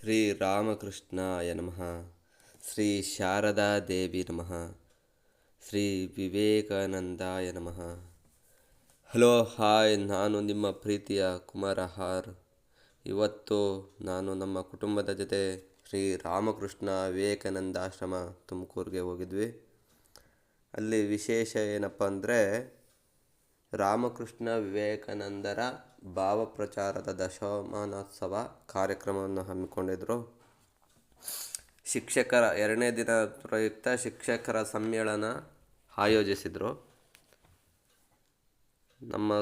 ಶ್ರೀ ರಾಮಕೃಷ್ಣಾಯ ನಮಃ. ಶ್ರೀ ಶಾರದಾ ದೇವಿ ನಮಃ. ಶ್ರೀ ವಿವೇಕಾನಂದಾಯ ನಮಃ. ಹಲೋ, ಹಾಯ್, ನಾನು ನಿಮ್ಮ ಪ್ರೀತಿಯ ಕುಮಾರ ಹಾರ್. ಇವತ್ತು ನಾನು ನಮ್ಮ ಕುಟುಂಬದ ಜೊತೆ ಶ್ರೀ ರಾಮಕೃಷ್ಣ ವಿವೇಕಾನಂದ ಆಶ್ರಮ ತುಮಕೂರಿಗೆ ಹೋಗಿದ್ವಿ. ಅಲ್ಲಿ ವಿಶೇಷ ಏನಪ್ಪ ಅಂದರೆ ರಾಮಕೃಷ್ಣ ವಿವೇಕಾನಂದರ ಭಾವಪ್ರಚಾರದ ದಶಮಾನೋತ್ಸವ ಕಾರ್ಯಕ್ರಮವನ್ನು ಹಮ್ಮಿಕೊಂಡಿದ್ದರು ಶಿಕ್ಷಕರ ಎರಡನೇ ದಿನ ಪ್ರಯುಕ್ತ ಶಿಕ್ಷಕರ ಸಮ್ಮೇಳನ ಆಯೋಜಿಸಿದರು. ನಮ್ಮ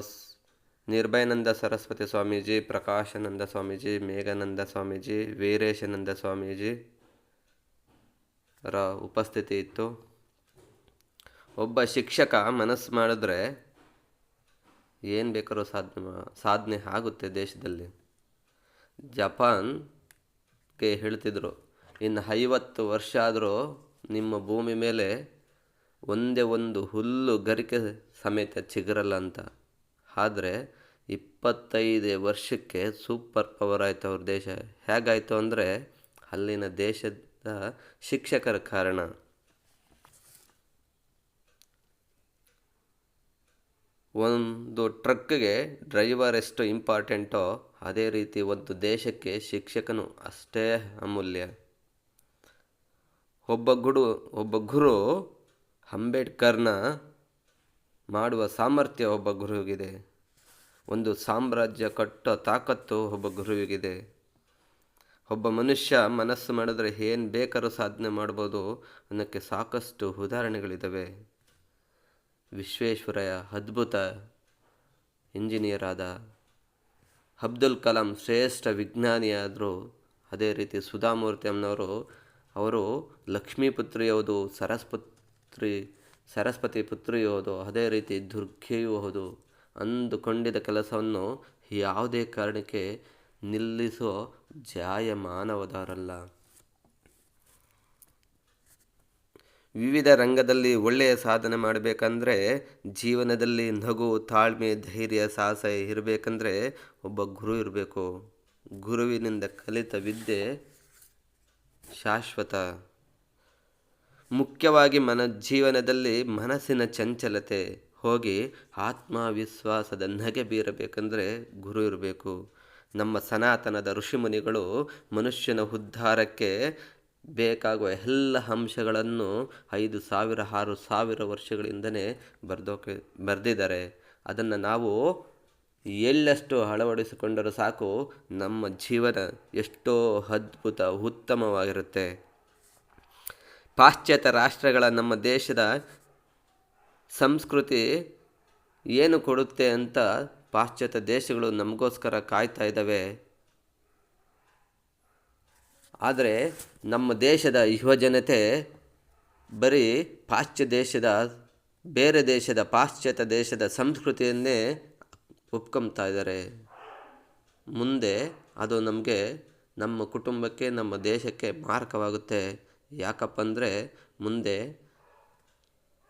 ನಿರ್ಭಯನಂದ ಸರಸ್ವತಿ ಸ್ವಾಮೀಜಿ, ಪ್ರಕಾಶಾನಂದ ಸ್ವಾಮೀಜಿ, ಮೇಘಾನಂದ ಸ್ವಾಮೀಜಿ, ವೀರೇಶಾನಂದ ಸ್ವಾಮೀಜಿ ರ ಉಪಸ್ಥಿತಿ ಇತ್ತು. ಒಬ್ಬ ಶಿಕ್ಷಕ ಮನಸ್ಸು ಮಾಡಿದ್ರೆ ಏನು ಬೇಕಾದ್ರೂ ಸಾಧನೆ ಸಾಧನೆ ಆಗುತ್ತೆ ದೇಶದಲ್ಲಿ. ಜಪಾನ್ಗೆ ಹೇಳ್ತಿದ್ರು, ಇನ್ನು ಐವತ್ತು ವರ್ಷ ಆದರೂ ನಿಮ್ಮ ಭೂಮಿ ಮೇಲೆ ಒಂದೇ ಒಂದು ಹುಲ್ಲು ಗರಿಕೆ ಸಮೇತ ಚಿಗುರಲ್ಲ ಅಂತ. ಆದರೆ ಇಪ್ಪತ್ತೈದು ವರ್ಷಕ್ಕೆ ಸೂಪರ್ ಪವರ್ ಆಯಿತು ಅವ್ರ ದೇಶ. ಹೇಗಾಯಿತು ಅಂದರೆ ಅಲ್ಲಿನ ದೇಶದ ಶಿಕ್ಷಕರ ಕಾರಣ. ಒಂದು ಟ್ರಕ್ಗೆ ಡ್ರೈವರ್ ಎಷ್ಟು ಇಂಪಾರ್ಟೆಂಟೋ ಅದೇ ರೀತಿ ಒಂದು ದೇಶಕ್ಕೆ ಶಿಕ್ಷಕನು ಅಷ್ಟೇ ಅಮೂಲ್ಯ. ಒಬ್ಬ ಗುಡು, ಒಬ್ಬ ಗುರು ಅಂಬೇಡ್ಕರ್ನ ಮಾಡುವ ಸಾಮರ್ಥ್ಯ ಒಬ್ಬ ಗುರುವಿಗಿದೆ. ಒಂದು ಸಾಮ್ರಾಜ್ಯ ಕಟ್ಟೋ ತಾಕತ್ತು ಒಬ್ಬ ಗುರುವಿಗಿದೆ. ಒಬ್ಬ ಮನುಷ್ಯ ಮನಸ್ಸು ಮಾಡಿದ್ರೆ ಏನು ಬೇಕಾದ್ರೂ ಸಾಧನೆ ಮಾಡ್ಬೋದು ಅನ್ನೋಕ್ಕೆ ಸಾಕಷ್ಟು ಉದಾಹರಣೆಗಳಿದ್ದಾವೆ ವಿಶ್ವೇಶ್ವರಯ್ಯ ಅದ್ಭುತ ಇಂಜಿನಿಯರ್ ಆದ ಅಬ್ದುಲ್ ಕಲಾಂ ಶ್ರೇಷ್ಠ ವಿಜ್ಞಾನಿಯಾದರು. ಅದೇ ರೀತಿ ಸುಧಾಮೂರ್ತಿ ಅಮ್ಮನವರು, ಅವರು ಲಕ್ಷ್ಮೀ ಹೌದು ಸರಸ್ಪುತ್ರಿ, ಸರಸ್ವತಿ ಪುತ್ರಿ ಹೌದು ಅದೇ ರೀತಿ ದುರ್ಗೆಯೂ ಹೌದು ಅಂದುಕೊಂಡಿದ್ದ ಕೆಲಸವನ್ನು ಯಾವುದೇ ಕಾರಣಕ್ಕೆ ನಿಲ್ಲಿಸೋ ಜಾಯಮಾನವದವರಲ್ಲ. ವಿವಿಧ ರಂಗದಲ್ಲಿ ಒಳ್ಳೆಯ ಸಾಧನೆ ಮಾಡಬೇಕಂದ್ರೆ ಜೀವನದಲ್ಲಿ ನಗು, ತಾಳ್ಮೆ, ಧೈರ್ಯ, ಸಾಹಸ ಇರಬೇಕಂದ್ರೆ ಒಬ್ಬ ಗುರು ಇರಬೇಕು. ಗುರುವಿನಿಂದ ಕಲಿತ ವಿದ್ಯೆ ಶಾಶ್ವತ. ಮುಖ್ಯವಾಗಿ ಮನ ಜೀವನದಲ್ಲಿ ಮನಸ್ಸಿನ ಚಂಚಲತೆ, ಹೋಗಿ ಆತ್ಮವಿಶ್ವಾಸದ ನಗೆ ಬೀರಬೇಕಂದ್ರೆ ಗುರು ಇರಬೇಕು. ನಮ್ಮ ಸನಾತನದ ಋಷಿಮುನಿಗಳು ಮನುಷ್ಯನ ಉದ್ಧಾರಕ್ಕೆ ಬೇಕಾಗುವ ಎಲ್ಲ ಅಂಶಗಳನ್ನು ಐದು ಸಾವಿರ, ಆರು ಸಾವಿರ ವರ್ಷಗಳಿಂದನೇ ಬರೆದೋಕೆ, ಬರೆದಿದ್ದಾರೆ. ಅದನ್ನು ನಾವು ಎಲ್ಲಷ್ಟು ಅಳವಡಿಸಿಕೊಂಡರೂ ಸಾಕು, ನಮ್ಮ ಜೀವನ ಎಷ್ಟೋ ಅದ್ಭುತ, ಉತ್ತಮವಾಗಿರುತ್ತೆ. ಪಾಶ್ಚಾತ್ಯ ರಾಷ್ಟ್ರಗಳ ನಮ್ಮ ದೇಶದ ಸಂಸ್ಕೃತಿ ಏನು ಕೊಡುತ್ತೆ ಅಂತ ಪಾಶ್ಚಾತ್ಯ ದೇಶಗಳು ನಮಗೋಸ್ಕರ ಕಾಯ್ತಾ ಇದ್ದಾವೆ. ಆದರೆ ನಮ್ಮ ದೇಶದ ಯುವಜನತೆ ಬರೀ ಪಾಶ್ಚಾತ್ಯ ದೇಶದ, ಬೇರೆ ದೇಶದ, ಪಾಶ್ಚಾತ್ಯ ದೇಶದ ಸಂಸ್ಕೃತಿಯನ್ನೇ ಒಪ್ಕೊಂತಾ ಇದ್ದಾರೆ. ಮುಂದೆ ಅದು ನಮಗೆ ನಮ್ಮ ಕುಟುಂಬಕ್ಕೆ, ನಮ್ಮ ದೇಶಕ್ಕೆ ಮಾರಕವಾಗುತ್ತೆ. ಯಾಕಪ್ಪ ಅಂದರೆ ಮುಂದೆ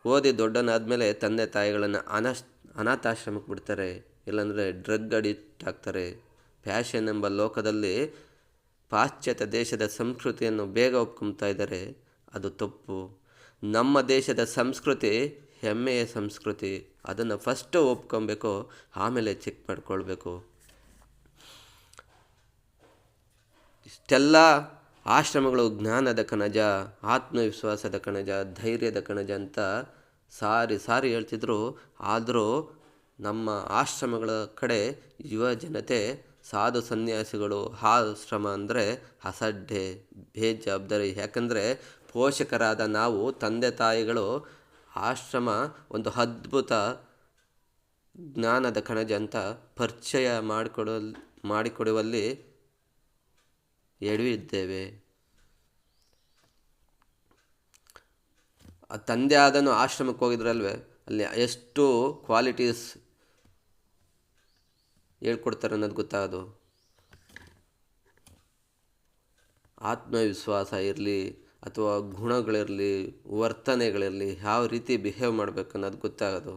ಓದಿ ದೊಡ್ಡನಾದಮೇಲೆ ತಂದೆ ತಾಯಿಗಳನ್ನು ಅನಾಶ್, ಅನಾಥಾಶ್ರಮಕ್ಕೆ ಬಿಡ್ತಾರೆ. ಇಲ್ಲಾಂದರೆ ಡ್ರಗ್ ಅಡಿಕ್ಟ್ ಆಗ್ತಾರೆ. ಫ್ಯಾಷನ್ ಎಂಬ ಲೋಕದಲ್ಲಿ ಪಾಶ್ಚಾತ್ಯ ದೇಶದ ಸಂಸ್ಕೃತಿಯನ್ನು ಬೇಗ ಒಪ್ಕೊತಾ ಇದ್ದಾರೆ, ಅದು ತಪ್ಪು. ನಮ್ಮ ದೇಶದ ಸಂಸ್ಕೃತಿ ಹೆಮ್ಮೆಯ ಸಂಸ್ಕೃತಿ. ಅದನ್ನು ಫಸ್ಟು ಒಪ್ಕೊಬೇಕು, ಆಮೇಲೆ ಚೆಕ್ ಮಾಡ್ಕೊಳ್ಬೇಕು. ಇಷ್ಟೆಲ್ಲ ಆಶ್ರಮಗಳು ಜ್ಞಾನದ ಕಣಜ, ಆತ್ಮವಿಶ್ವಾಸದ ಕಣಜ, ಧೈರ್ಯದ ಕಣಜ ಅಂತ ಸಾರಿ ಸಾರಿ ಹೇಳ್ತಿದ್ರು. ಆದರೂ ನಮ್ಮ ಆಶ್ರಮಗಳ ಕಡೆ ಯುವ ಜನತೆ ಸಾಧು ಸನ್ಯಾಸಿಗಳು ಆಶ್ರಮ ಅಂದರೆ ಅಸಡ್ಡೆ, ಬೇಜವಾಬ್ದಾರಿ. ಯಾಕಂದರೆ ಪೋಷಕರಾದ ನಾವು ತಂದೆ ತಾಯಿಗಳು ಆಶ್ರಮ ಒಂದು ಅದ್ಭುತ ಜ್ಞಾನದ ಕಣಜ ಅಂತ ಪರಿಚಯ ಮಾಡಿಕೊಡ ಮಾಡಿಕೊಡುವಲ್ಲಿ ಎಡವಿದ್ದೇವೆ. ತಂದೆ ಆದನು ಆಶ್ರಮಕ್ಕೆ ಹೋಗಿದ್ರಲ್ವೇ, ಅಲ್ಲಿ ಎಷ್ಟು ಕ್ವಾಲಿಟೀಸ್ ಹೇಳ್ಕೊಡ್ತಾರೆ ಅನ್ನೋದು ಗೊತ್ತಾಗೋದು. ಆತ್ಮವಿಶ್ವಾಸ ಇರಲಿ ಅಥವಾ ಗುಣಗಳಿರಲಿ, ವರ್ತನೆಗಳಿರಲಿ ಯಾವ ರೀತಿ ಬಿಹೇವ್ ಮಾಡಬೇಕು ಅನ್ನೋದು ಗೊತ್ತಾಗೋದು.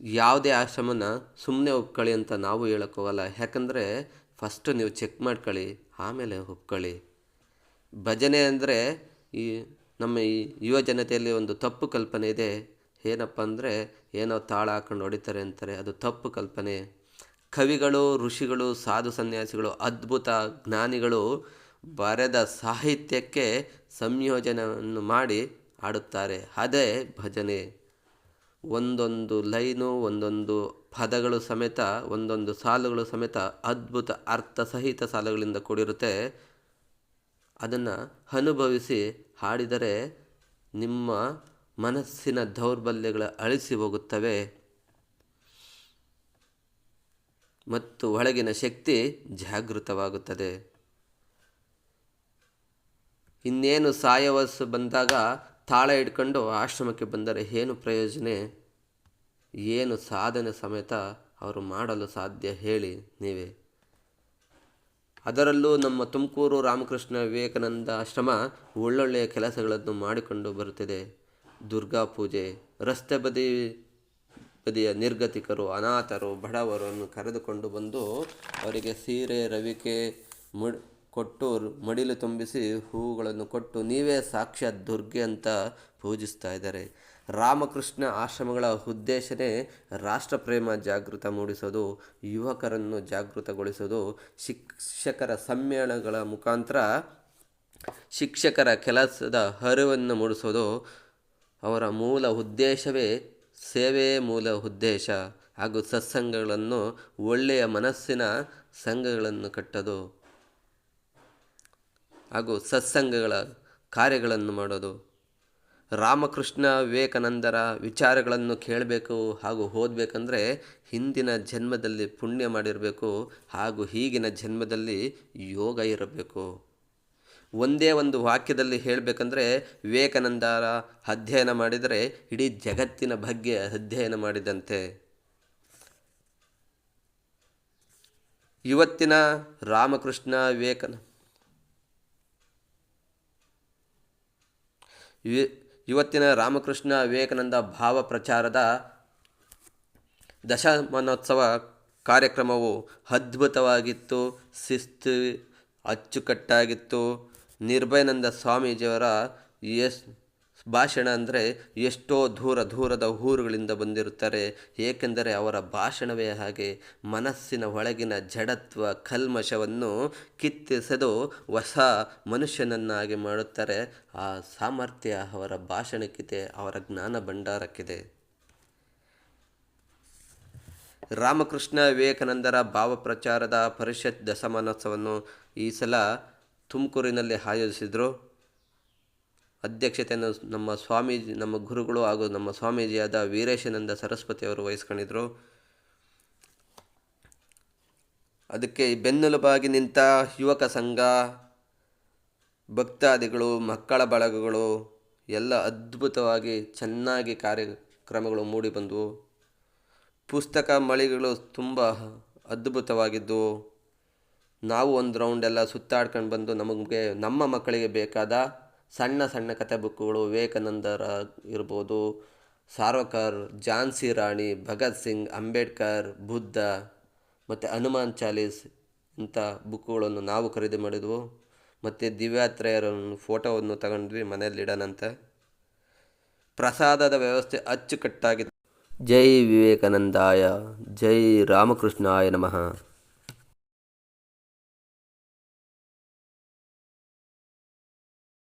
ಯಾವುದೇ ಆಶ್ರಮನ ಸುಮ್ಮನೆ ಒಪ್ಕೊಳ್ಳಿ ಅಂತ ನಾವು ಹೇಳೋಕ್ಕೋಗಲ್ಲ ಯಾಕಂದರೆ ಫಸ್ಟು ನೀವು ಚೆಕ್ ಮಾಡ್ಕೊಳ್ಳಿ, ಆಮೇಲೆ ಒಪ್ಕೊಳ್ಳಿ. ಭಜನೆ ಅಂದರೆ ಈ ನಮ್ಮ ಈ ಯುವ ಜನತೆಯಲ್ಲಿ ಒಂದು ತಪ್ಪು ಕಲ್ಪನೆ ಇದೆ. ಏನಪ್ಪ ಅಂದರೆ ಏನೋ ತಾಳ ಹಾಕೊಂಡು ಹೊಡಿತಾರೆ ಅಂತಾರೆ. ಅದು ತಪ್ಪು ಕಲ್ಪನೆ. ಕವಿಗಳು, ಋಷಿಗಳು, ಸಾಧು ಸನ್ಯಾಸಿಗಳು, ಅದ್ಭುತ ಜ್ಞಾನಿಗಳು ಬರೆದ ಸಾಹಿತ್ಯಕ್ಕೆ ಸಂಯೋಜನೆಯನ್ನು ಮಾಡಿ ಹಾಡುತ್ತಾರೆ. ಅದೇ ಭಜನೆ. ಒಂದೊಂದು ಲೈನು, ಒಂದೊಂದು ಪದಗಳು ಸಮೇತ, ಒಂದೊಂದು ಸಾಲುಗಳು ಸಮೇತ ಅದ್ಭುತ ಅರ್ಥ ಸಹಿತ ಸಾಲುಗಳಿಂದ ಕೂಡಿರುತ್ತೆ. ಅದನ್ನು ಅನುಭವಿಸಿ ಹಾಡಿದರೆ ನಿಮ್ಮ ಮನಸ್ಸಿನ ದೌರ್ಬಲ್ಯಗಳ ಅಳಿಸಿ ಹೋಗುತ್ತವೆ. ಮತ್ತು ಒಳಗಿನ ಶಕ್ತಿ ಜಾಗೃತವಾಗುತ್ತದೆ. ಇನ್ನೇನು ಸಾಯವಸ್ಸು ಬಂದಾಗ ತಾಳ ಇಟ್ಕೊಂಡು ಆಶ್ರಮಕ್ಕೆ ಬಂದರೆ ಏನು ಪ್ರಯೋಜನ? ಏನು ಸಾಧನೆ ಸಮೇತ ಅವರು ಮಾಡಲು ಸಾಧ್ಯ ಹೇಳಿ ನೀವೇ. ಅದರಲ್ಲೂ ನಮ್ಮ ತುಮಕೂರು ರಾಮಕೃಷ್ಣ ವಿವೇಕಾನಂದ ಆಶ್ರಮ ಒಳ್ಳೊಳ್ಳೆಯ ಕೆಲಸಗಳನ್ನು ಮಾಡಿಕೊಂಡು ಬರುತ್ತಿದೆ. ದುರ್ಗಾ ಪೂಜೆ, ರಸ್ತೆ ಬದಿ ಬದಿಯ ನಿರ್ಗತಿಕರು, ಅನಾಥರು ಬಡವರನ್ನು ಕರೆದುಕೊಂಡು ಬಂದು ಅವರಿಗೆ ಸೀರೆ, ರವಿಕೆ, ಮುಡ್, ಕೊಟ್ಟು ಮಡಿಲು ತುಂಬಿಸಿ ಹೂವುಗಳನ್ನು ಕೊಟ್ಟು ನೀವೇ ಸಾಕ್ಷಾತ್ ದುರ್ಗೆ ಅಂತ ಪೂಜಿಸ್ತಾ ಇದ್ದಾರೆ. ರಾಮಕೃಷ್ಣ ಆಶ್ರಮಗಳ ಉದ್ದೇಶನೇ ರಾಷ್ಟ್ರಪ್ರೇಮ ಜಾಗೃತ ಮೂಡಿಸೋದು, ಯುವಕರನ್ನು ಜಾಗೃತಗೊಳಿಸೋದು. ಶಿಕ್ಷಕರ ಸಮ್ಮೇಳನಗಳ ಮುಖಾಂತರ ಶಿಕ್ಷಕರ ಕೆಲಸದ ಅರಿವನ್ನು ಮೂಡಿಸೋದು ಅವರ ಮೂಲ ಉದ್ದೇಶವೇ ಸೇವೆಯೇ ಮೂಲ ಉದ್ದೇಶ ಹಾಗೂ ಸತ್ಸಂಗಗಳನ್ನು ಒಳ್ಳೆಯ ಮನಸ್ಸಿನ ಸಂಘಗಳನ್ನು ಕಟ್ಟೋದು ಹಾಗೂ ಸತ್ಸಂಗಗಳ ಕಾರ್ಯಗಳನ್ನು ಮಾಡೋದು. ರಾಮಕೃಷ್ಣ ವಿವೇಕಾನಂದರ ವಿಚಾರಗಳನ್ನು ಕೇಳಬೇಕು ಹಾಗೂ ಓದಬೇಕಂದ್ರೆ ಹಿಂದಿನ ಜನ್ಮದಲ್ಲಿ ಪುಣ್ಯ ಮಾಡಿರಬೇಕು ಹಾಗೂ ಈಗಿನ ಜನ್ಮದಲ್ಲಿ ಯೋಗ ಇರಬೇಕು. ಒಂದೇ ಒಂದು ವಾಕ್ಯದಲ್ಲಿ ಹೇಳಬೇಕಂದ್ರೆ, ವಿವೇಕಾನಂದರ ಅಧ್ಯಯನ ಮಾಡಿದರೆ ಇಡೀ ಜಗತ್ತಿನ ಬಗ್ಗೆ ಅಧ್ಯಯನ ಮಾಡಿದಂತೆ. ಇವತ್ತಿನ ರಾಮಕೃಷ್ಣ ವಿವೇಕನ. ಇವತ್ತಿನ ರಾಮಕೃಷ್ಣ ವಿವೇಕಾನಂದ ಭಾವ ಪ್ರಚಾರದ ದಶಮಾನೋತ್ಸವ ಕಾರ್ಯಕ್ರಮವು ಅದ್ಭುತವಾಗಿತ್ತು, ಶಿಸ್ತು ಅಚ್ಚುಕಟ್ಟಾಗಿತ್ತು. ನಿರ್ಭಯಾನಂದ ಸ್ವಾಮೀಜಿಯವರ ಎಸ್ ಭಾಷಣ ಅಂದರೆ ಎಷ್ಟೋ ದೂರ ದೂರದ ಊರುಗಳಿಂದ ಬಂದಿರುತ್ತಾರೆ. ಏಕೆಂದರೆ ಅವರ ಭಾಷಣವೇ ಹಾಗೆ ಮನಸ್ಸಿನ ಒಳಗಿನ ಜಡತ್ವ ಕಲ್ಮಶವನ್ನು ಕಿತ್ತೆಸೆದು ಹೊಸ ಮನುಷ್ಯನನ್ನಾಗಿ ಮಾಡುತ್ತಾರೆ. ಆ ಸಾಮರ್ಥ್ಯ ಅವರ ಭಾಷಣಕ್ಕಿದೆ, ಅವರ ಜ್ಞಾನ ಭಂಡಾರಕ್ಕಿದೆ. ರಾಮಕೃಷ್ಣ ವಿವೇಕಾನಂದರ ಭಾವಪ್ರಚಾರದ ಪರಿಷತ್ ದಶಮಾನೋತ್ಸವವನ್ನು ಈ ಸಲ ತುಮಕೂರಿನಲ್ಲಿ ಆಯೋಜಿಸಿದರು. ಅಧ್ಯಕ್ಷತೆಯನ್ನು ನಮ್ಮ ಸ್ವಾಮೀಜಿ, ನಮ್ಮ ಗುರುಗಳು ಹಾಗೂ ನಮ್ಮ ಸ್ವಾಮೀಜಿಯಾದ ವೀರೇಶಾನಂದ ಸರಸ್ವತಿ ಅವರು ವಹಿಸ್ಕೊಂಡಿದ್ರು. ಅದಕ್ಕೆ ಬೆನ್ನೆಲುಬಾಗಿ ನಿಂತ ಯುವಕ ಸಂಘ, ಭಕ್ತಾದಿಗಳು, ಮಕ್ಕಳ ಬಳಗಗಳು ಎಲ್ಲ ಅದ್ಭುತವಾಗಿ ಚೆನ್ನಾಗಿ ಕಾರ್ಯಕ್ರಮಗಳು ಮೂಡಿಬಂದವು. ಪುಸ್ತಕ ಮಳಿಗೆಗಳು ತುಂಬ ಅದ್ಭುತವಾಗಿದ್ದವು. ನಾವು ಒಂದು ರೌಂಡ್ ಎಲ್ಲ ಸುತ್ತಾಡ್ಕೊಂಡು ಬಂದು ನಮಗೆ, ನಮ್ಮ ಮಕ್ಕಳಿಗೆ ಬೇಕಾದ ಸಣ್ಣ ಸಣ್ಣ ಕಥೆ ಬುಕ್ಗಳು ವಿವೇಕಾನಂದರ ಇರ್ಬೋದು, ಸಾರ್ವಕರ್, ಝಾನ್ಸಿ ರಾಣಿ, ಭಗತ್ ಸಿಂಗ್, ಅಂಬೇಡ್ಕರ್, ಬುದ್ಧ ಮತ್ತು ಹನುಮಾನ್ ಚಾಲೀಸ್ ಇಂಥ ಬುಕ್ಗಳನ್ನು ನಾವು ಖರೀದಿ ಮಾಡಿದ್ವು. ಮತ್ತು ದಿವ್ಯಾತ್ರೇಯರ ಫೋಟೋವನ್ನು ತಗೊಂಡ್ವಿ, ಮನೆಯಲ್ಲಿ ಇಡೋಣಂತ ಪ್ರಸಾದದ ವ್ಯವಸ್ಥೆ ಅಚ್ಚುಕಟ್ಟಾಗಿತ್ತು ಜೈ ವಿವೇಕಾನಂದಾಯ, ಜೈ ರಾಮಕೃಷ್ಣಾಯ ನಮಃ.